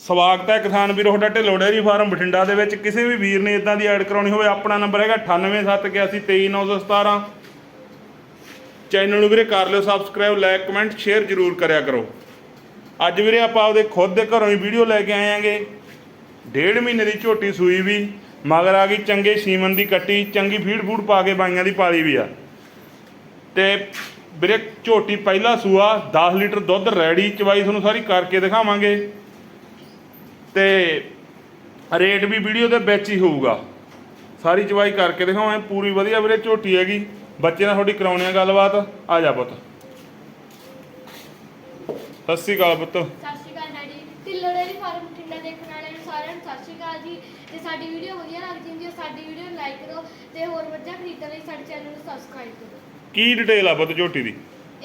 ਸਵਾਗਤ ਹੈ ਕਿਸਾਨ ਵੀਰੋ, ਤੁਹਾਡਾ ਢਿੱਲੋਂ ਡੇਅਰੀ ਫਾਰਮ ਬਠਿੰਡਾ ਦੇ ਵਿੱਚ। ਕਿਸੇ ਵੀ ਵੀਰ ਨੇ ਇਦਾਂ ਦੀ ਐਡ ਕਰਾਉਣੀ ਹੋਵੇ, ਆਪਣਾ ਨੰਬਰ ਹੈਗਾ 9871823917 ਚੈਨਲ ਨੂੰ ਵੀਰੇ ਕਰ ਲਿਓ ਸਬਸਕ੍ਰਾਈਬ ਲਾਈਕ ਕਮੈਂਟ ਸ਼ੇਅਰ ਜ਼ਰੂਰ ਕਰਿਆ ਕਰੋ। ਅੱਜ ਵੀਰੇ ਆਪਾਂ ਆਪਦੇ ਖੁਦ ਦੇ ਘਰੋਂ ਹੀ ਵੀਡੀਓ ਲੈ ਕੇ ਆਏ ਆਂਗੇ ਡੇਢ ਮਹੀਨੇ ਦੀ ਝੋਟੀ ਸੂਈ ਵੀ, ਮਗਰ ਆ ਗਈ ਚੰਗੇ ਸੀਮਨ ਦੀ ਕੱਟੀ, ਚੰਗੀ ਫੀਡ ਫੂਡ ਪਾ ਕੇ ਬਾਈਆਂ ਦੀ ਪਾਲੀ ਵੀ ਆ। ਤੇ ਵੀਰੇ ਝੋਟੀ ਪਹਿਲਾ ਸੂਆ 10 ਲੀਟਰ ਦੁੱਧ ਰੈਡੀ, ਚਵਾਈ ਤੁਹਾਨੂੰ ਸਾਰੀ ਕਰਕੇ ਦਿਖਾਵਾਂਗੇ। ਤੇ ਰੇਟ ਵੀ ਵੀਡੀਓ ਦੇ ਵਿੱਚ ਹੀ ਹੋਊਗਾ। ਸਾਰੀ ਚਵਾਈ ਕਰਕੇ ਦਿਖਾਵਾਂ ਪੂਰੀ ਵਧੀਆ ਵੀਰੇ ਝੋਟੀ ਹੈਗੀ। ਬੱਚੇ ਨਾਲ ਤੁਹਾਡੀ ਕਰਾਉਣੀ ਆ ਗੱਲਬਾਤ। ਆ ਜਾ ਪੁੱਤ। ਸਤਿ ਸ਼੍ਰੀ ਅਕਾਲ ਪੁੱਤ। Sat Shri Akal daddy. Dhillon dairy farm Bathinda ਦੇਖਣ ਵਾਲਿਆਂ ਨੂੰ ਸਾਰਿਆਂ ਨੂੰ ਸਤਿ ਸ਼੍ਰੀ ਅਕਾਲ ਜੀ। ਤੇ ਸਾਡੀ ਵੀਡੀਓ ਵਧੀਆ ਲੱਗਦੀ ਹੁੰਦੀ ਹੈ ਸਾਡੀ ਵੀਡੀਓ ਨੂੰ ਲਾਈਕ ਕਰੋ ਤੇ ਹੋਰ ਮੱਝਾਂ ਖਰੀਦਣ ਲਈ ਸਾਡੇ ਚੈਨਲ ਨੂੰ ਸਬਸਕ੍ਰਾਈਬ ਕਰੋ। ਕੀ ਡਿਟੇਲ ਆ ਪੁੱਤ ਝੋਟੀ ਦੀ?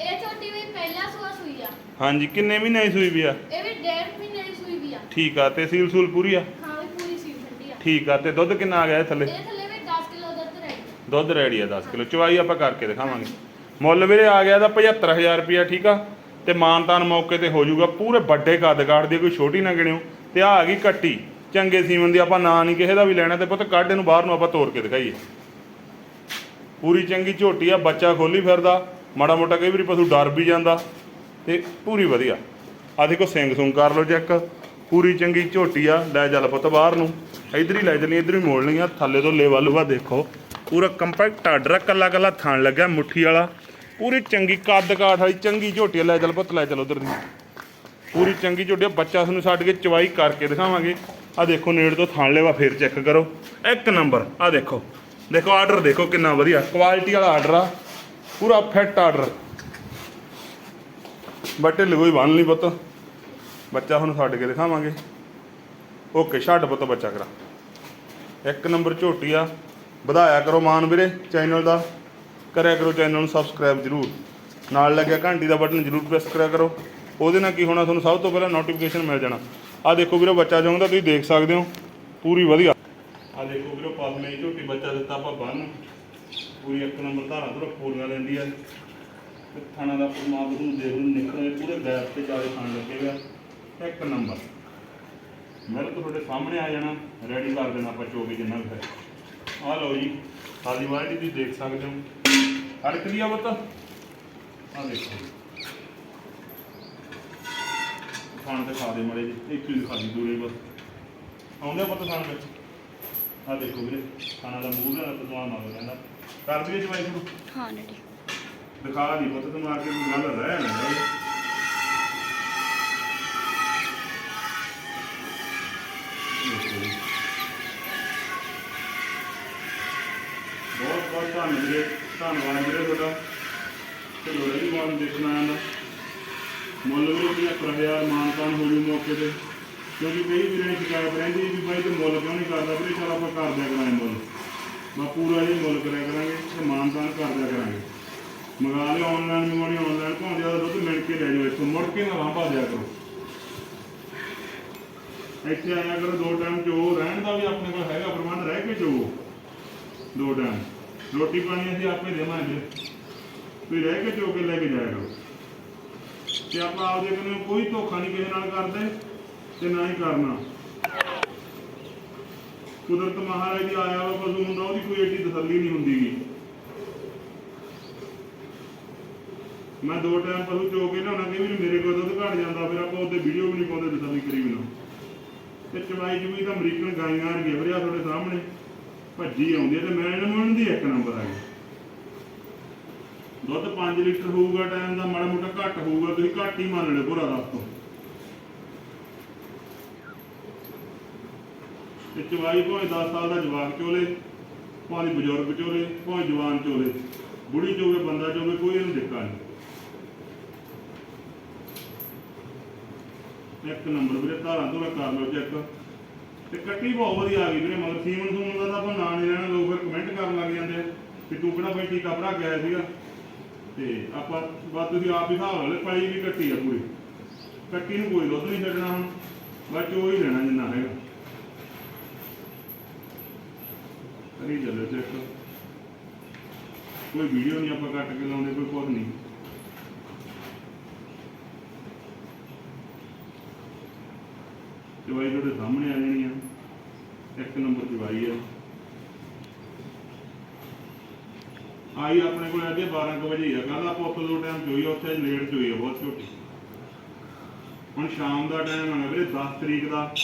ਇਹ ਛੋਟੀ ਵੀ ਪਹਿਲਾ ਸੂਆ ਸੂਈ ਆ। ਹਾਂਜੀ ਕਿੰਨੇ ਮਹੀਨੇ ਦੀ ਸੂਈ ਵੀ ਆ? ਇਹ ਵੀ ਡੇਢ ਮਹੀਨੇ ਦੀ ਸੂਈ ਵੀ ਆ ਠੀਕ ਆ ਤੇ ਸੀਲ ਸੂਲ ਪੂਰੀ ਆ? ਹਾਂ ਵੀ ਪੂਰੀ ਸੀਲ ਠੰਡੀ ਆ। ਠੀਕ ਆ ਤੇ ਦੁੱਧ ਕਿੰਨਾ ਆ ਗਿਆ ਇਹ ਥੱਲੇ? ਇਹ ਥੱਲੇ ਵੀ 10 ਕਿਲੋ ਦੁੱਧ ਰਹੀ ਦੁੱਧ ਰੈਡੀ ਆ 10 ਕਿਲੋ। ਚਵਾਈ ਆਪਾਂ ਕਰਕੇ ਦਿਖਾਵਾਂਗੇ। ਮੁੱਲ ਵੀਰੇ ਆ ਗਿਆ ਦਾ 75000 ਰੁਪਿਆ ਠੀਕ ਆ? ਤੇ ਮਾਨਤਾਨ ਮੌਕੇ ਤੇ ਹੋ ਜਾਊਗਾ ਪੂਰੇ ਵੱਡੇ ਕੱਦ ਕਾਠ ਦੀ ਕੋਈ ਛੋਟੀ ਨਾ ਗਿਣਿਓ। ਤੇ ਆ ਆ ਗਈ ਕੱਟੀ। ਚੰਗੇ ਸੀਮਨ ਦੀ ਆਪਾਂ ਨਾਂ ਨਹੀਂ ਕਿਸੇ ਦਾ ਵੀ ਲੈਣਾ ਤੇ ਪੁੱਤ ਕੱਢ ਇਹਨੂੰ ਬਾਹਰ ਨੂੰ ਆਪਾਂ ਤੋੜ ਕੇ ਦਿਖਾਈਏ। ਪੂਰੀ ਚੰਗੀ ਝੋਟੀ ਆ ਬੱਚਾ ਖੋਲੀ ਫਿਰਦਾ। ਮਾੜਾ ਮੋਟਾ ਕਈ ਵਾਰੀ ਪਸ਼ੂ ਡਰ ਵੀ ਜਾਂਦਾ। ਤੇ ਪੂਰੀ ਵਧੀਆ। ਆ ਦੇਖੋ ਸਿੰਘ ਸੁੰਗ ਕਰ ਲਓ ਚੈੱਕ। ਪੂਰੀ ਚੰਗੀ ਝੋਟੀ ਆ ਲੈ ਚੱਲ ਪੁੱਤ ਬਾਹਰ ਨੂੰ। ਇਧਰ ਹੀ ਲੈ ਚੱਲੀ ਇਧਰ ਹੀ ਮੋੜ ਲਈ ਆ ਥੱਲੇ ਤੋਂ ਲੇਵਾ ਲੂਵਾ ਦੇਖੋ। ਪੂਰਾ ਕੰਪੈਕਟ ਆਡਰ ਆ ਕੱਲਾ ਕੱਲਾ ਥਾਣ ਲੱਗਿਆ ਮੁੱਠੀ ਵਾਲਾ। ਪੂਰੀ ਚੰਗੀ ਕੱਦ ਕਾਠ ਵਾਲੀ ਚੰਗੀ ਝੋਟੀ ਆ, ਲੈ ਚੱਲ ਪੁੱਤ ਲੈ ਚੱਲ ਉਧਰ ਦੀ। ਪੂਰੀ ਚੰਗੀ ਝੋਟੀ ਆ, ਬੱਚਾ ਤੁਹਾਨੂੰ ਛੱਡ ਕੇ ਚਵਾਈ ਕਰਕੇ ਦਿਖਾਵਾਂਗੇ। ਆ ਦੇਖੋ ਨੇੜ ਤੋਂ ਥਾਣ ਲੇਵਾ ਫੇਰ ਚੈੱਕ ਕਰੋ। ਇੱਕ ਨੰਬਰ ਆ ਦੇਖੋ। ਦੇਖੋ ਆਰਡਰ ਦੇਖੋ ਕਿੰਨਾ ਵਧੀਆ। ਕੁਆਲਿਟੀ ਵਾਲਾ ਆਰਡਰ ਆ। ਪੂਰਾ ਫਿੱਟ ਆਰਡਰ। ਬੱਟੇ ਲਗੋਈ ਬੰਨ ਲਈ ਪੁੱਤ। ਬੱਚਾ ਤੁਹਾਨੂੰ ਛੱਡ ਕੇ ਦਿਖਾਵਾਂਗੇ। ਓਕੇ, ਛੱਡ ਪੁੱਤ ਬੱਚਾ ਕਰਾ। ਇੱਕ ਨੰਬਰ ਝੋਟੀ ਆ, ਵਧਾਇਆ ਕਰੋ ਮਾਨ ਵੀਰੇ ਚੈਨਲ ਦਾ। ਕਰਿਆ ਕਰੋ ਚੈਨਲ ਨੂੰ ਸਬਸਕ੍ਰਾਈਬ ਜ਼ਰੂਰ। ਨਾਲ ਲੱਗਿਆ ਘੰਟੀ ਦਾ ਬਟਨ ਜ਼ਰੂਰ ਪ੍ਰੈਸ ਕਰਿਆ ਕਰੋ। ਉਹਦੇ ਨਾਲ ਕੀ ਹੋਣਾ, ਤੁਹਾਨੂੰ ਸਭ ਤੋਂ ਪਹਿਲਾਂ ਨੋਟੀਫਿਕੇਸ਼ਨ ਮਿਲ ਜਾਣਾ। ਆ ਦੇਖੋ ਵੀਰੋ, ਬੱਚਾ ਜਾਉਂਦਾ ਤੁਸੀਂ ਦੇਖ ਸਕਦੇ ਹੋ। ਪੂਰੀ ਵਧੀਆ। ਆ ਦੇਖੋ ਵੀਰੋ ਪਾਸਮੇ ਝੋਟੀ ਬੱਚਾ ਦਿੱਤਾ ਆਪਾਂ ਬੰਨ ਪੂਰੀ ਇੱਕ ਨੰਬਰ ਧਾਰਾਂ ਤੋਂ ਪੂਰੀਆਂ ਲੈਂਦੀ ਆ ਥਾਣਾ ਦਾ ਪਰਮਾਤਮਾ ਨੂੰ ਦੇਖ ਨੂੰ ਨਿਕਲੇ ਪੂਰੇ ਗੈਪ ਤੇ ਚਾਰੇ ਖਾਣ ਲੱਗੇ ਹੋਇਆ ਇੱਕ ਨੰਬਰ। ਮਿਲ ਤੁਹਾਡੇ ਸਾਹਮਣੇ ਆ ਜਾਣਾ ਰੈਡੀ ਕਰ ਦੇਣਾ ਆਪਾਂ ਚੋਗੇ ਜਿੰਨਾ ਵੀ ਹੈ ਆ ਲਓ ਜੀ ਸਾਡੀ ਵਾਇਰਟੀ ਤੁਸੀਂ ਦੇਖ ਸਕਦੇ ਹੋ। ਅੜਕ ਲਿਆ ਬਤ ਆ ਦੇਖੋ। ਖਾਣ ਤੇ ਖਾ ਦੇ ਮੜੇ ਜੀ ਇੱਕ ਹੀ ਖਾ ਦੀ ਦੂਰੇ ਬਸ। ਆਉਂਦੇ ਪਤਾ ਖਾਣ ਵਿੱਚ। ਆ ਦੇਖੋ ਵੀਰੇ ਖਾਣਾ ਦਾ ਮੂੰਹ ਦਾ ਪਸਵਾਨ ਆ ਜਾਂਦਾ ਕਰ ਦਈਏ ਜਵਾਈ ਨੂੰ ਹਾਂ ਡੈਡੀ ਦਿਖਾ ਨਹੀਂ ਪਤਾ ਤੈਨੂੰ ਆ ਕੇ ਗੱਲ ਰਹਿ ਨਾ ਬਹੁਤ ਬਹੁਤ ਧੰਨਵਾਦ ਵੀਰੇ ਧੰਨਵਾਦ ਵੀਰੇ ਤੁਹਾਡਾ। ਤੇ ਲੋੜੇ ਵੀ ਮਾਨ ਦੇਖਣਾ ਆਇਆ ਮੁੱਲ ਵੀ ਕੀ ਹਜ਼ਾਰ ਮਾਨਤਾਨ ਹੋ ਜੂ ਮੌਕੇ ਤੇ। ਕਿਉਂਕਿ ਕਈ ਵੀਰਾਂ ਦੀ ਸ਼ਿਕਾਇਤ ਰਹਿੰਦੀ ਵੀ ਬਾਈ ਤੇ ਮੁੱਲ ਕਿਉਂ ਨਹੀਂ ਕਰਦਾ ਵੀਰੇ? ਚਲ ਆਪਾਂ ਕਰ ਦਿਆ ਕਰਾਂਗੇ ਮੁੱਲ। ਮੈਂ ਪੂਰਾ ਹੀ ਮੁੱਲ ਕਰਿਆ ਕਰਾਂਗੇ ਤੇ ਮਾਨਤਾਨ ਕਰ ਦਿਆ ਕਰਾਂਗੇ। ਮੰਗਾ ਲਿਓ ਆਨਲਾਈਨ ਮੰਗਵਾਉਣੀ ਆਨਲਾਈਨ ਭਾਵੇਂ ਜ਼ਿਆਦਾ ਦੁੱਧ ਮਿਲ ਕੇ ਲੈ ਜਾਓ ਇੱਥੋਂ। ਮੁੜ ਕੇ ਨਾ ਲਾਂਭਾ ਦਿਆ ਕਰੋ। ਇੱਥੇ ਆਇਆ ਕਰੋ ਦੋ ਟਾਈਮ ਜੋ ਰਹਿਣ ਦਾ ਵੀ ਆਪਣੇ ਕੋਲ ਹੈਗਾ ਪ੍ਰਬੰਧ, ਰਹਿ ਕੇ ਜੋ ਦੋ ਟਾਈਮ ਰੋਟੀ ਪਾਣੀ ਅਸੀਂ ਆਪੇ ਦੇਵਾਂਗੇ। ਤੁਸੀਂ ਰਹਿ ਕੇ ਚੋ ਕੇ ਲੈ ਕੇ ਜਾਇਆ ਕਰੋ। ਤੇ ਆਪਾਂ ਆਪਦੇ ਕੋਲੋਂ ਕੋਈ ਧੋਖਾ ਨਹੀਂ ਕਿਸੇ ਨਾਲ ਕਰਦੇ ਤੇ ਨਾ ਹੀ ਕਰਨਾ। ਕੁਦਰਤ ਮਹਾਰਾਜ ਦੀ ਆਇਆ ਵਾ ਪਸ਼ੂ ਹੁੰਦਾ ਉਹਦੀ ਕੋਈ ਏਡੀ ਤਸੱਲੀ ਨਹੀਂ ਹੁੰਦੀਗੀ ਮੈਂ ਦੋ ਟਾਈਮ ਪਸ਼ੂ ਚੋ ਕੇ ਲਿਆਉਣਾ ਕਿ ਵੀ ਮੇਰੇ ਕੋਲ ਦੁੱਧ ਘਟ ਜਾਂਦਾ, ਫਿਰ ਆਪਾਂ ਉਹਦੇ ਵੀਡੀਓ ਵੀ ਨਹੀਂ ਪਾਉਂਦੇ ਤਸੱਲੀ ਕਰੀ ਵੀ ਤੇ ਚਵਾਈ ਚੁਈ ਤਾਂ ਅਮਰੀਕਨ ਗਾਈਆਂ ਆ ਗਈਆਂ ਤੁਹਾਡੇ ਸਾਹਮਣੇ। ਭੱਜੀ ਆਉਂਦੀ ਹੈ ਤੇ ਮੈਂ ਇਹਨਾਂ ਨੂੰ ਦੀ ਇੱਕ ਨੰਬਰ ਆ ਗਈ। ਦੁੱਧ 5 ਲੀਟਰ ਹੋਊਗਾ ਟਾਈਮ ਦਾ ਮਾੜਾ ਮੋਟਾ ਘੱਟ ਹੋਊਗਾ, ਤੁਸੀਂ ਘੱਟ ਹੀ ਮੰਨ ਲਓ ਭੁਰਾ ਦੱਸ ਤੋਂ ਤੇ ਚਵਾਈ ਭਾਵੇਂ 10 ਸਾਲ ਦਾ ਜਵਾਕ ਚੋਲੇ, ਭਾਵੇਂ ਬਜ਼ੁਰਗ ਚੋਲੇ, ਭਾਵੇਂ ਜਵਾਨ ਚੋਲੇ। ਬੁੜੀ ਚੋਵੇ ਬੰਦਾ ਚੋਵੇ ਕੋਈ ਇਹਨੂੰ ਦਿੱਕਤ ਨਹੀਂ। ਇੱਕ ਨੰਬਰ ਵੀਰੇ, ਧਾਰਾਂ ਤੋਂ ਕਰ ਲਓ ਚੈੱਕ ਤੇ ਕੱਟੀ ਬਹੁਤ ਵਧੀਆ ਆ ਗਈ ਵੀਰੇ, ਮਗਰ ਸੀਮਨ ਸੂਮਨ ਦਾ ਤਾਂ ਆਪਾਂ ਨਾਂ ਨਹੀਂ ਲੈਣਾ, ਲੋਕ ਫਿਰ ਕਮੈਂਟ ਕਰਨ ਲੱਗ ਜਾਂਦੇ ਆ ਕਿ ਤੂੰ ਕਿਹੜਾ ਬਈ ਟੀਕਾ ਭਰਾ ਕੇ ਆਇਆ ਸੀਗਾ। ਤੇ ਆਪਾਂ ਬਾਤ ਤੁਸੀਂ ਆਪ ਹੀ ਹਿਸਾਬ ਲੈ ਪਲੀ ਵੀ ਕੱਟੀ ਆ ਪੂਰੀ। ਕੱਟੀ ਨੂੰ ਕੋਈ ਦੁੱਧ ਨਹੀਂ ਛੱਡਣਾ ਹੁਣ, ਬਸ ਉਹ ਹੀ ਲੈਣਾ ਜਿੰਨਾ ਹੈਗਾ। ਕਰੀ ਚੱਲੋ ਚੈੱਕ ਕੋਈ ਵੀਡੀਓ ਨਹੀਂ ਆਪਾਂ ਕੱਟ ਕੇ ਲਾਉਂਦੇ, ਕੋਈ ਕੁਝ ਨਹੀਂ। ਚਵਾਈ ਤੁਹਾਡੇ ਸਾਹਮਣੇ ਆ ਜਾਣੀ ਆ। ਇੱਕ ਨੰਬਰ ਚਵਾਈ ਆ। ਆਈ ਆਪਣੇ ਕੋਲ ਅੱਗੇ 12 ਵਜੇ ਆ। ਕੱਲ ਆਪਾਂ ਉੱਥੇ ਦੋ ਟਾਈਮ ਚੋਈ ਉੱਥੇ ਲੇਟ ਚੋਈ ਆ, ਬਹੁਤ ਛੋਟੀ। ਹੁਣ ਸ਼ਾਮ ਦਾ ਟਾਈਮ ਹੈ ਵੀਰੇ 10 ਤਰੀਕ ਦਾ।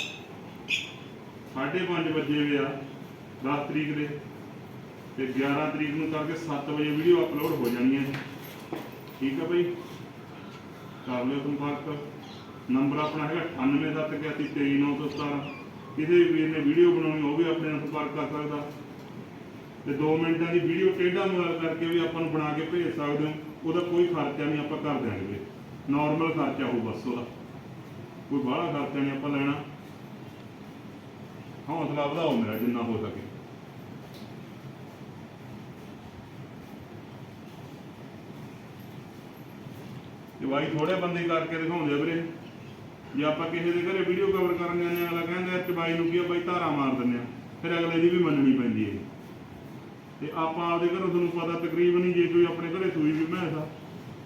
5:30 ਵਜੇ ਵੇ ਆ 10 ਤਰੀਕ ਦੇ। ਤੇ 11 ਤਰੀਕ ਨੂੰ ਕਰਕੇ 7 ਵਜੇ ਵੀਡੀਓ ਅਪਲੋਡ ਹੋ ਜਾਣੀ ਹੈ ਠੀਕ ਹੈ ਬਈ? ਕਰ ਲਿਓ ਸੰਪਰਕ। ਨੰਬਰ ਆਪਣਾ ਹੈਗਾ 9871233917 ਕਿਸੇ ਵੀ ਵੀਰ ਨੇ ਵੀਡੀਓ ਬਣਾਉਣੀ, ਉਹ ਵੀ ਆਪਣੇ ਨਾਲ ਸੰਪਰਕ ਕਰ ਸਕਦਾ। ਤੇ 2 ਮਿੰਟਾਂ ਦੀ ਵੀਡੀਓ ਟੇਢਾ ਮੋਬਾਈਲ ਕਰਕੇ ਵੀ ਆਪਾਂ ਨੂੰ ਬਣਾ ਕੇ ਭੇਜ ਸਕਦੇ ਹੋ। ਉਹਦਾ ਕੋਈ ਖਰਚਾ ਨਹੀਂ ਆਪਾਂ ਕਰ ਦੇਣਗੇ ਨਾਰਮਲ ਖਰਚਾ ਹੋਊ ਬਸ ਉਹਦਾ। ਕੋਈ ਬਾਹਲਾ ਖਰਚਾ ਨਹੀਂ ਆਪਾਂ ਲੈਣਾ। ਹੌਸਲਾ ਵਧਾਓ ਮੇਰਾ, ਜਿੰਨਾ ਹੋ ਸਕੇ। ਤੇ ਬਾਈ ਥੋੜੇ ਬੰਦੇ ਕਰਕੇ ਦਿਖਾਉਂਦੇ ਆ ਵੀਰੇ। ਜੇ ਆਪਾਂ ਕਿਸੇ ਦੇ ਘਰੇ ਵੀਡੀਓ ਕਵਰ ਕਰਨ ਜਾਂਦੇ ਆ ਅਗਲਾ ਕਹਿੰਦਾ ਤੇ ਬਾਈ ਨੂੰ ਕੀ ਆ, ਬਾਈ ਧਾਰਾ ਮਾਰ ਦਿੰਦੇ ਆ ਫਿਰ ਅਗਲੇ ਦੀ ਵੀ ਮੰਨਣੀ ਪੈਂਦੀ ਹੈ। ਤੇ ਆਪਾਂ ਆਪਦੇ ਘਰੋਂ ਤੁਹਾਨੂੰ ਪਤਾ ਤਕਰੀਬਨ ਹੀ ਜੇ ਕੋਈ ਆਪਣੇ ਘਰੇ ਸੂਈ ਵੀ ਮੈਂਸ ਆ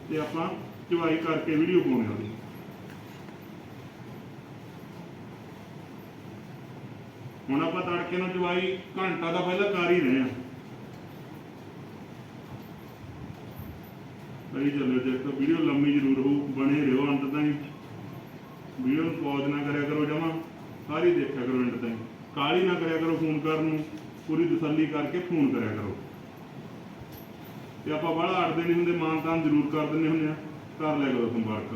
ਤੇ ਆਪਾਂ ਚਵਾਈ ਕਰਕੇ ਵੀਡੀਓ ਪਾਉਣੀ ਉਹਦੀ। ਹੁਣ ਆਪਾਂ ਤੜਕੇ ਨੂੰ ਚਵਾਈ ਘੰਟਾ ਦਾ ਪਹਿਲਾਂ ਕਰ ਹੀ ਰਹੇ ਆ ਕਰੀ ਚੱਲੋ ਦੇਖੋ ਵੀਡੀਓ ਲੰਮੀ ਜ਼ਰੂਰ ਹੋਊ, ਬਣੇ ਰਹੋ ਅੰਤ ਤਾਈਂ। ਵੀਡੀਓ ਨੂੰ ਪੌਜ਼ ਨਾ ਕਰਿਆ ਕਰੋ ਜਮਾ, ਸਾਰੀ ਦੇਖਿਆ ਕਰੋ ਅੰਤ ਤਾਈਂ ਕਾਲੀ ਨਾ ਕਰਿਆ ਕਰੋ ਫੋਨ ਕਰਨ ਨੂੰ, ਪੂਰੀ ਤਸੱਲੀ ਕਰਕੇ ਫੋਨ ਕਰਿਆ ਕਰੋ। ਤੇ ਆਪਾਂ ਬਾਹਲਾ ਅੜਦੇ ਨਹੀਂ ਹੁੰਦੇ ਮਾਨਤਾਨ ਜ਼ਰੂਰ ਕਰ ਦਿੰਦੇ ਹੁੰਦੇ ਆ। ਕਰ ਲਿਆ ਕਰੋ ਸੰਪਰਕ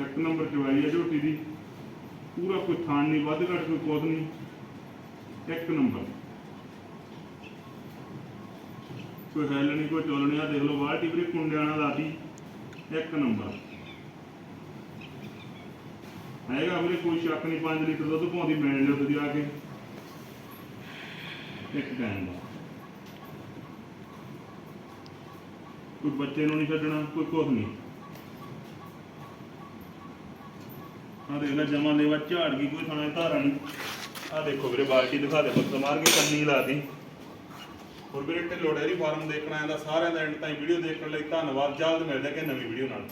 ਇੱਕ ਨੰਬਰ ਚਵਾਈ ਹੈ ਝੋਟੀ ਦੀ। ਪੂਰਾ ਕੋਈ ਥਾਣ ਨਹੀਂ, ਵੱਧ ਘੱਟ ਕੋਈ ਕੁਝ ਨਹੀਂ। ਇੱਕ ਨੰਬਰ ਕੋਈ ਹੈਲ ਨਹੀਂ, ਕੋਈ ਚੋਲਣੀ ਆ ਦੇਖ ਲਓ ਬਾਲਟੀ ਵੀਰੇ ਕੁੰਡਿਆਂ ਨਾਲ ਇੱਕ ਨੰਬਰ ਹੈਗਾ ਵੀਰੇ, ਕੋਈ ਸ਼ੱਕ ਨਹੀਂ 5 ਲੀਟਰ ਦੁੱਧ ਪਾਉਂਦੀ ਮਿਲ ਲਿਓ ਤੁਸੀਂ ਆ ਕੇ। ਇੱਕ ਟਾਈਮ ਦਾ। ਕੋਈ ਬੱਚੇ ਨੂੰ ਨਹੀਂ ਛੱਡਣਾ, ਕੋਈ ਕੁਝ ਨਹੀਂ। ਆ ਦੇਖ ਲੈ, ਜਮਾ ਲੈਵਾ ਝਾੜ ਗਈ, ਕੋਈ ਥਾਣਾ ਧਾਰਾ ਨਹੀਂ। ਆ ਦੇਖੋ ਵੀਰੇ, ਬਾਲਟੀ ਦਿਖਾ ਦੇ ਬੱਤ ਮਾਰ ਕੇ ਕੰਨੀ ਲਾਤੀ ਹੋਰ ਵੀਰੇ ਢਿੱਲੋਂ ਡੇਅਰੀ ਫਾਰਮ ਦੇਖਣਾ ਆਂਦਾ ਸਾਰਿਆਂ ਦਾ ਐਂਡ ਤਾਈਂ ਵੀਡੀਓ ਦੇਖਣ ਲਈ ਧੰਨਵਾਦ। ਜਲਦ ਮਿਲਦੇ ਕਿ ਨਵੀਂ ਵੀਡੀਓ ਨਾਲ।